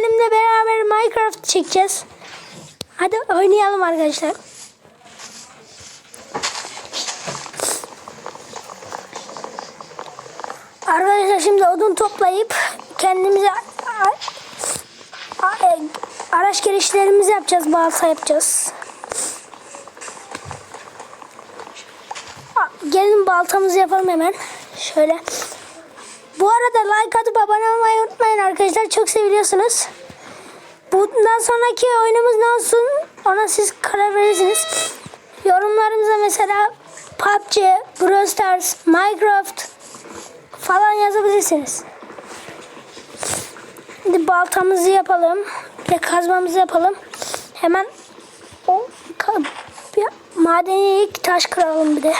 kuzenimle beraber Minecraft çekeceğiz. Hadi oynayalım arkadaşlar. Arkadaşlar şimdi odun toplayıp kendimize e, araç girişlerimizi yapacağız. Balsa yapacağız. Gelin baltamızı yapalım hemen. Şöyle. Bu arada like atıp abone olmayı unutmayın arkadaşlar. Çok seviliyorsunuz. Bundan sonraki oyunumuz ne olsun ona siz karar verirsiniz. Yorumlarımıza mesela PUBG, Brawl Stars, Minecraft falan yazabilirsiniz. Şimdi baltamızı yapalım. De kazmamızı yapalım. Hemen o madeni ilk taş kıralım bir de.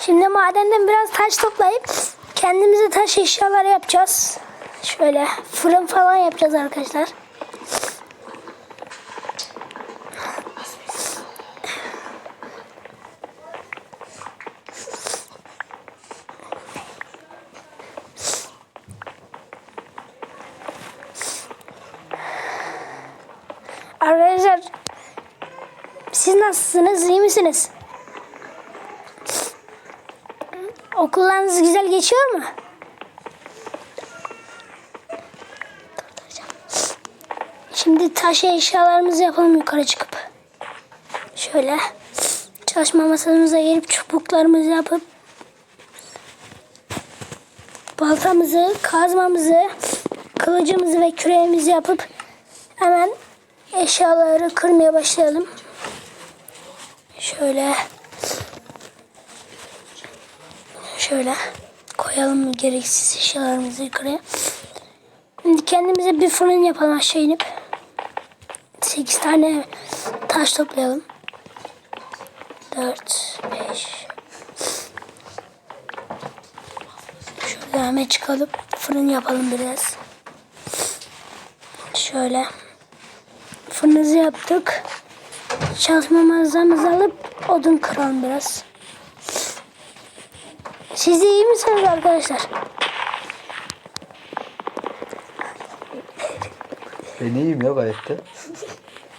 Şimdi madenden biraz taş toplayıp kendimize taş eşyalar yapacağız. Şöyle fırın falan yapacağız arkadaşlar. Arkadaşlar siz nasılsınız? İyi misiniz? Okullarınız güzel geçiyor mu? Şimdi taş eşyalarımızı yapalım yukarı çıkıp. Şöyle çalışma masamıza gelip çubuklarımızı yapıp baltamızı, kazmamızı, kılıcımızı ve küreğimizi yapıp hemen eşyaları kırmaya başlayalım. Şöyle Şöyle koyalım gereksiz eşyalarımızı yukarıya. Şimdi kendimize bir fırın yapalım aşağı inip. 8 tane taş toplayalım. 4, 5. Şurada hemen çıkalım. Fırın yapalım biraz. Şöyle. Fırınımızı yaptık. Çalışma malzememizi alıp odun kıralım biraz. Siz de iyi misiniz arkadaşlar? Ben iyiyim ya gayet de.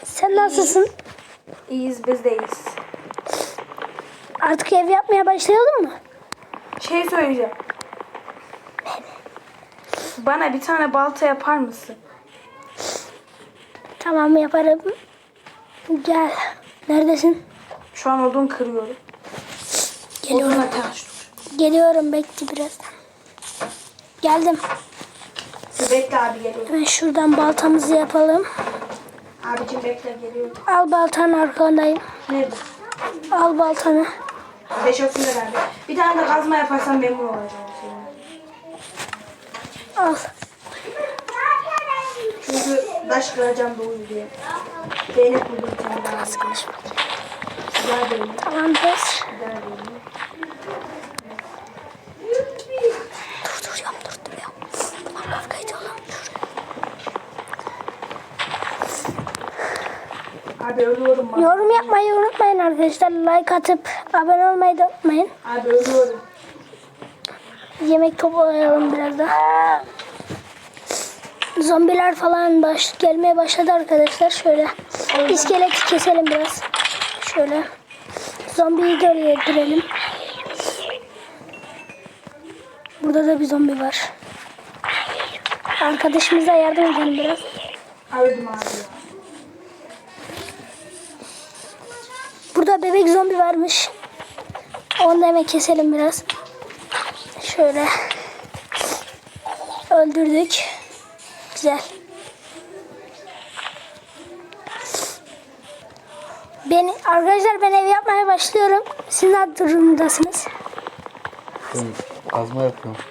Sen nasılsın? İyiyiz biz de iyiyiz. Artık ev yapmaya başlayalım mı? Şey söyleyeceğim. Bana bir tane balta yapar mısın? Tamam yaparım. Gel. Neredesin? Şu an odun kırıyorum. Geliyorum. Oduna taş. Geliyorum bekle birazdan. Geldim. Bekle abi geliyorum. Hemen şuradan baltamızı yapalım. Abicim bekle geliyorum. Al baltanın arkandayım. Nerede? Al baltanı. Teşekkürler abi. Bir tane de kazma yaparsan memnun olacağım. Al. Çünkü taş kıracağım uyuyor diye. Zeynep buldu bir tane daha. Güzel değil mi? Tamamdır. Güzel değil mi? Abi ölüyorum bak. Yorum yapmayı unutmayın arkadaşlar. Like atıp abone olmayı da unutmayın. Abi ölüyorum. Yemek toplayalım biraz da. Zombiler falan baş, gelmeye başladı arkadaşlar. Şöyle iskeleti keselim biraz. Şöyle zombiyi gölge ettirelim. Burada da bir zombi var. Arkadaşımıza yardım edelim biraz. Öldüm abi. Burada bebek zombi varmış. Onu da hemen keselim biraz. Şöyle. Öldürdük. Güzel. Ben, arkadaşlar ben ev yapmaya başlıyorum. Siz ne durumdasınız? Ben kazma yapıyorum.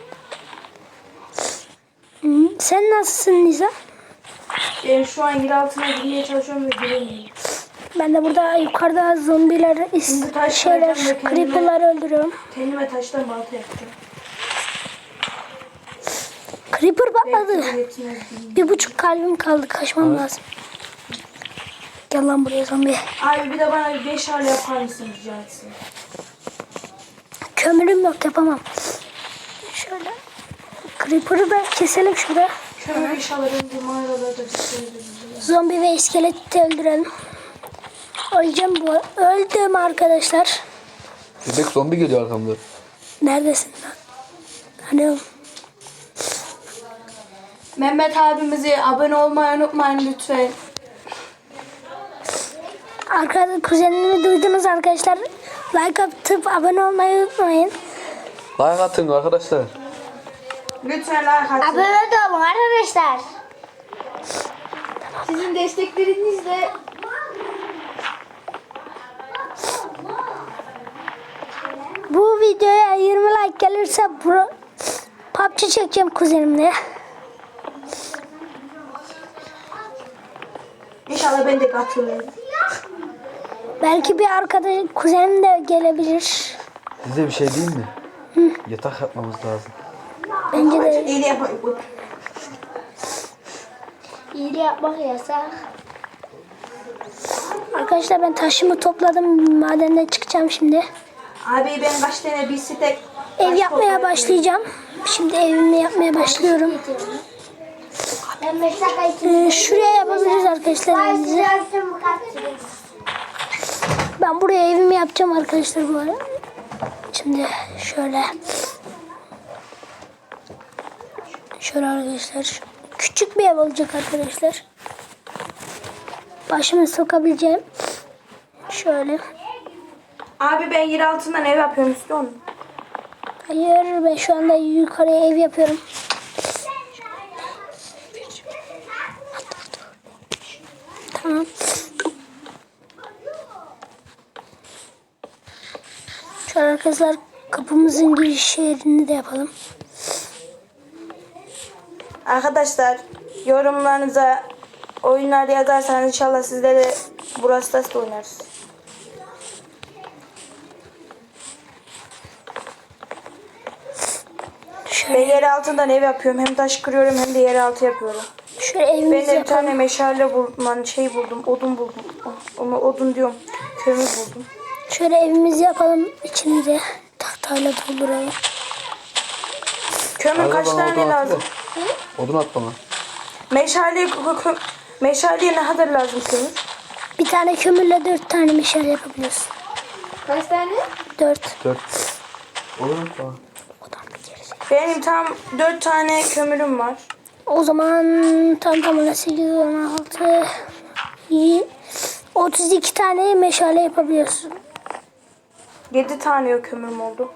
Hı, Sen nasılsın Niza? Ben şu an yer altına girmeye çalışıyorum ve giremiyorum. Ben de burada yukarıda zombiler, şeyler, creeper'ları öldürüyorum. Kendime taştan balta yapacağım. Creeper patladı. Bir buçuk kalbim kaldı. Kaçmam lazım. Gel lan buraya zombi. Abi bir de bana bir beş hal yapar mısın rica etsin? kömürüm yok yapamam. Şöyle. Creeper'ı da keselim şurada. Şöyle inşallah benim mağaralarda şey. Zombi ve iskeleti öldürelim. Öleceğim bu. Öldüm arkadaşlar. Bebek zombi geliyor arkamda. Neredesin lan? Hani? Mehmet abimize abone olmayı unutmayın lütfen. Arkada kuzenimi duydunuz arkadaşlar. Like atıp abone olmayı unutmayın. Like atın arkadaşlar. Lütfen like atın. Abone olun arkadaşlar. Sizin desteklerinizle Bu videoya 20 like gelirse bro, PUBG çekeceğim kuzenimle. inşallah ben de katılırım. Belki bir arkadaş kuzenim de gelebilir. Size bir şey diyeyim mi? Yatak yapmamız lazım. Bence de İyi de yapayım. bu. iyiliği yapmak yasak. Arkadaşlar ben taşımı topladım. Madenden çıkacağım şimdi. Abi ben kaç tane bir stek Ev yapmaya başlayacağım. Şimdi evimi yapmaya başlıyorum. Ee, şuraya yapabiliriz arkadaşlar evimizi. Ben buraya evimi yapacağım arkadaşlar bu arada. Şimdi şöyle. Şöyle arkadaşlar. Küçük bir ev olacak arkadaşlar. Başımı sokabileceğim. Şöyle. Abi ben yer altından ev yapıyorum istiyor musun? Hayır ben şu anda yukarıya ev yapıyorum. Tamam. Şu arkadaşlar kapımızın giriş yerini de yapalım. Arkadaşlar yorumlarınıza oyunlar yazarsanız inşallah sizlerle burası da oynarız. Ben Şöyle, yer altından ev yapıyorum. Hem taş kırıyorum hem de yer altı yapıyorum. şöyle Ben evimizi de bir yapalım. tane meşale buldum. Şey buldum. Odun buldum. Ama odun diyorum. Kömür buldum. Şöyle evimizi yapalım. İçini de tahtayla dolduralım. Kömür Arada kaç bana tane odun at lazım? da. Odun at bana. Meşale, kö- kö- meşaleye ne kadar lazım kömür? Bir tane kömürle dört tane meşale yapabiliyorsun. Kaç tane? Dört. Dört. Olur mu? Tamam. Benim tam dört tane kömürüm var. O zaman tam tamına 8, 16, 20, 32 tane meşale yapabiliyorsun. Yedi tane yok kömürüm oldu.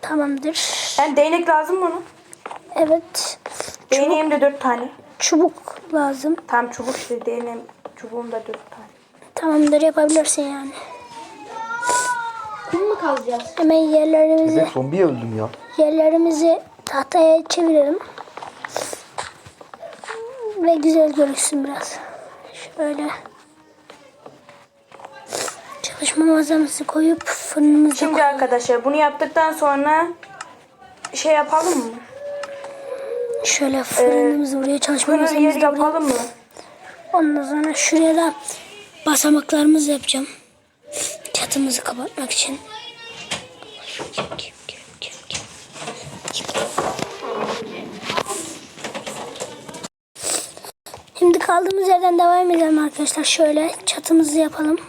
Tamamdır. Yani değnek lazım mı ona? Evet. Değneğim de dört tane. Çubuk lazım. Tam çubuk işte değneğim. Çubuğum da dört tane. Tamamdır yapabilirsin yani. Kum mu kazacağız? Hemen yerlerimizi Bebek zombiye öldüm ya. yerlerimizi tahtaya çevirelim. Ve güzel görünsün biraz. Şöyle. Çalışma malzemesi koyup fırınımızda Şimdi arkadaşlar bunu yaptıktan sonra şey yapalım mı? Şöyle fırınımızı buraya çalışma malzememizi buraya. yapalım mı? Ondan sonra şuraya da basamaklarımızı yapacağım. Çatımızı kapatmak için. Şimdi kaldığımız yerden devam edelim arkadaşlar. Şöyle çatımızı yapalım.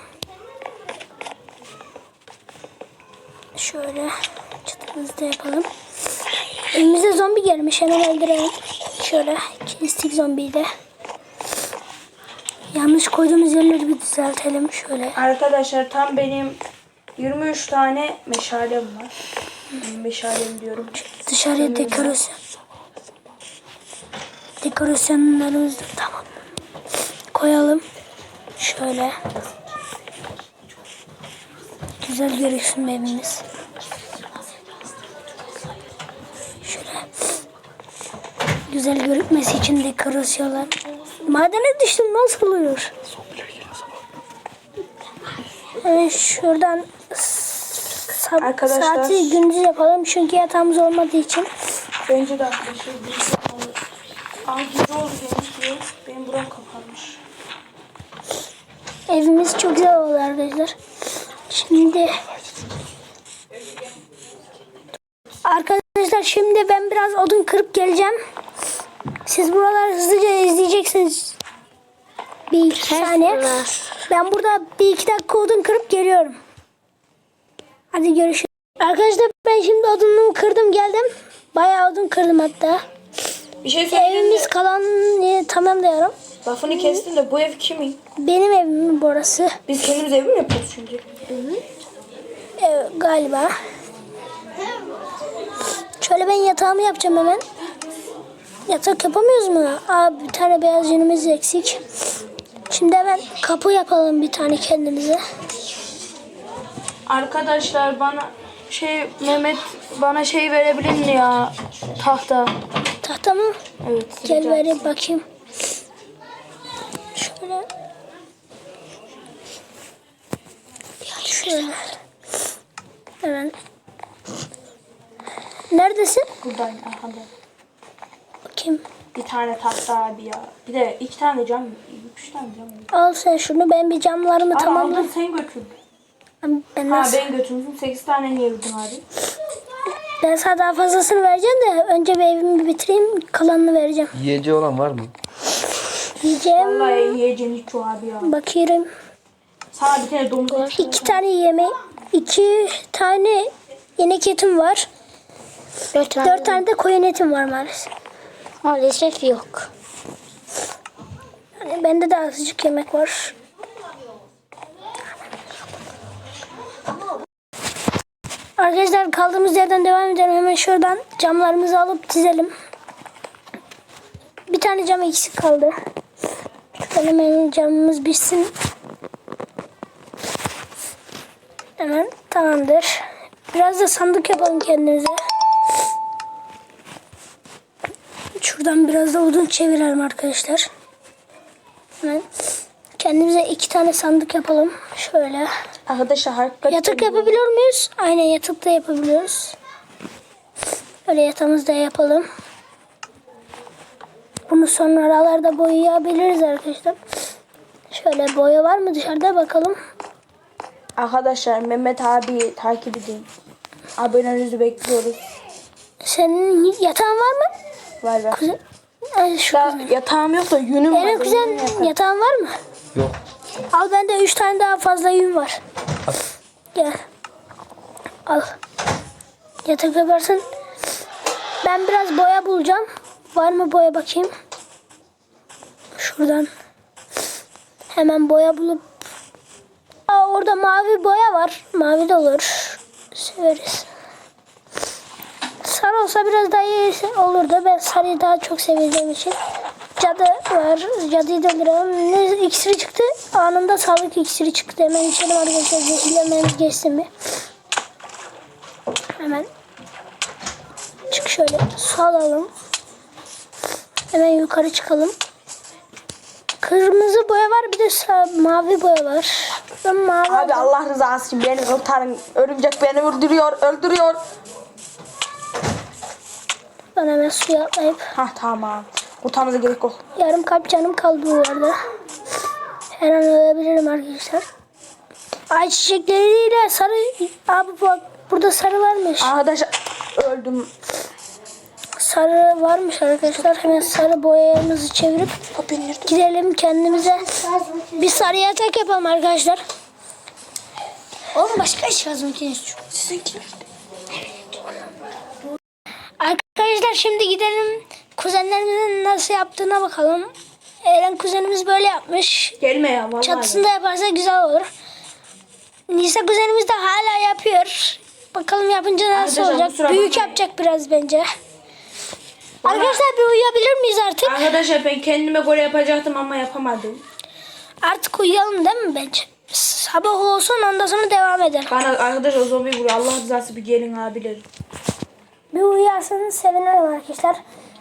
Şöyle çatımızı da yapalım. Evimize zombi gelmiş. Hemen öldürelim. Şöyle kestik zombiyi de. Yanlış koyduğumuz yerleri bir düzeltelim şöyle. Arkadaşlar tam benim 23 tane meşalem var. Meşalem diyorum. Dışarıya dekorasyon. Dekorasyonlarımızı da tamam. Koyalım. Şöyle. Güzel görünsün evimiz. Şöyle. Güzel görünmesi için dekorasyonlar. Madene düştüm nasıl oluyor? Hemen şuradan sa- Arkadaşlar- saati gündüz yapalım çünkü yatağımız olmadığı için. Bence de arkadaşlar bir şey oldu. Aa gece oldu demiş diyor. Benim buram kapanmış. Evimiz çok güzel oldu arkadaşlar. Şimdi Arkadaşlar şimdi ben biraz odun kırıp geleceğim. Siz buraları hızlıca izleyeceksiniz. Bir iki saniye. Ben burada bir iki dakika odun kırıp geliyorum. Hadi görüşürüz. Arkadaşlar ben şimdi odunumu kırdım geldim. Bayağı odun kırdım hatta. Bir şey söyleyeyim Evimiz de kalan e, tamamlıyorum. lafını kestim de bu ev kimin? Benim evim burası. Biz kendimiz ev mi yapıyoruz şimdi? Ev, galiba. Şöyle ben yatağımı yapacağım hemen. Yatak yapamıyoruz mu? Aa, bir tane beyaz yünümüz eksik. Şimdi hemen kapı yapalım bir tane kendimize. Arkadaşlar bana şey Mehmet bana şey verebilir mi ya tahta? Tahta mı? Evet. Gel vereyim bakayım. Şöyle. Şöyle. Hemen. Neredesin? Buradayım arkada. Bakayım. Bir tane tahta abi ya. Bir de iki tane cam, üç tane cam. Al sen şunu ben bir camlarımı Abi tamamladım. aldın sen götür. Ben Ha nasıl? ben götürmüşüm. Sekiz tane niye verdin abi? Ben sana daha fazlasını vereceğim de önce bir evimi bitireyim kalanını vereceğim. Yiyeceği olan var mı? Yiyeceğim. Vallahi yiyeceğin hiç o abi ya. Bakıyorum. Sana bir tane domuz eti İki tane yemek, iki tane inek etim var. Dört tane. Dört tane de koyun etim var maalesef. Maalesef yok. Yani bende de azıcık yemek var. Arkadaşlar kaldığımız yerden devam edelim. Hemen şuradan camlarımızı alıp dizelim. Bir tane cam eksik kaldı. Şuradan hemen camımız bitsin. Hemen tamamdır. Biraz da sandık yapalım kendimize. Şuradan biraz da odun çevirelim arkadaşlar. Hemen kendimize iki tane sandık yapalım. Şöyle. Arkadaşlar hakikaten. Yatak yapabiliyor muyuz? Aynen yatak da yapabiliyoruz. Böyle yatağımızı da yapalım. Bunu sonra aralarda boyayabiliriz arkadaşlar. Şöyle boya var mı dışarıda bakalım. Arkadaşlar Mehmet abi takip edin. Abonenizi bekliyoruz. Senin yatağın var mı? Var var. Kuzen. Ay, şu Da, kuzen. yatağım yok da yünüm var. Benim kuzen yatağın var mı? Yok. Al bende üç tane daha fazla yün var. Al. Gel. Al. Yatak yaparsın. Ben biraz boya bulacağım. Var mı boya bakayım. Şuradan. Hemen boya bulup. Aa, orada mavi boya var. Mavi de olur. Severiz. Olsa biraz daha iyi olurdu. Ben sarıyı daha çok sevdiğim için. Cadı var. Cadıyı da öldürelim. Ne iksiri çıktı? Anında sağlık iksiri çıktı. Hemen içelim arkadaşlar. Zehirlememiz geçsin bir. Hemen çık şöyle su alalım. Hemen yukarı çıkalım. Kırmızı boya var bir de sa- mavi boya var. Ben mavi Abi Allah rızası için beni kurtarın. Örümcek beni öldürüyor, öldürüyor. Ben hemen suya atlayıp Hah tamam. Kurtarmanıza gerek yok. yarım kalp canım kaldı bu arada. Her an ölebilirim arkadaşlar. Ay çiçekleriyle sarı abi bak burada sarı varmış. Arkadaşlar öldüm. Sarı varmış arkadaşlar. Hemen sarı boyamızı çevirip gidelim kendimize bir sarı yatak yapalım arkadaşlar. Oğlum başka iş lazım ikiniz. Sizinki. Arkadaşlar şimdi gidelim kuzenlerimizin nasıl yaptığına bakalım. Eren kuzenimiz böyle yapmış. Gelme ya vallahi. Çatısında yaparsa güzel olur. Nisa kuzenimiz de hala yapıyor. Bakalım yapınca nasıl Arkadaşlar, olacak. Büyük bakmayın. yapacak biraz bence. Arkadaşlar bir uyuyabilir miyiz artık? Arkadaşlar ben kendime göre yapacaktım ama yapamadım. Artık uyuyalım değil mi bence? Sabah olsun ondan sonra devam edelim. Bana arkadaşlar zombi vuruyor. Allah rızası bir gelin abiler. Bir uyuyarsanız sevinirim arkadaşlar.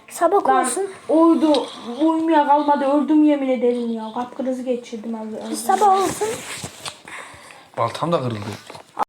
Sabah Lan olsun. uydu. Uyumaya kalmadı. Öldüm yemin ederim ya. Kalp krizi geçirdim az önce. Sabah olsun. Baltam da kırıldı.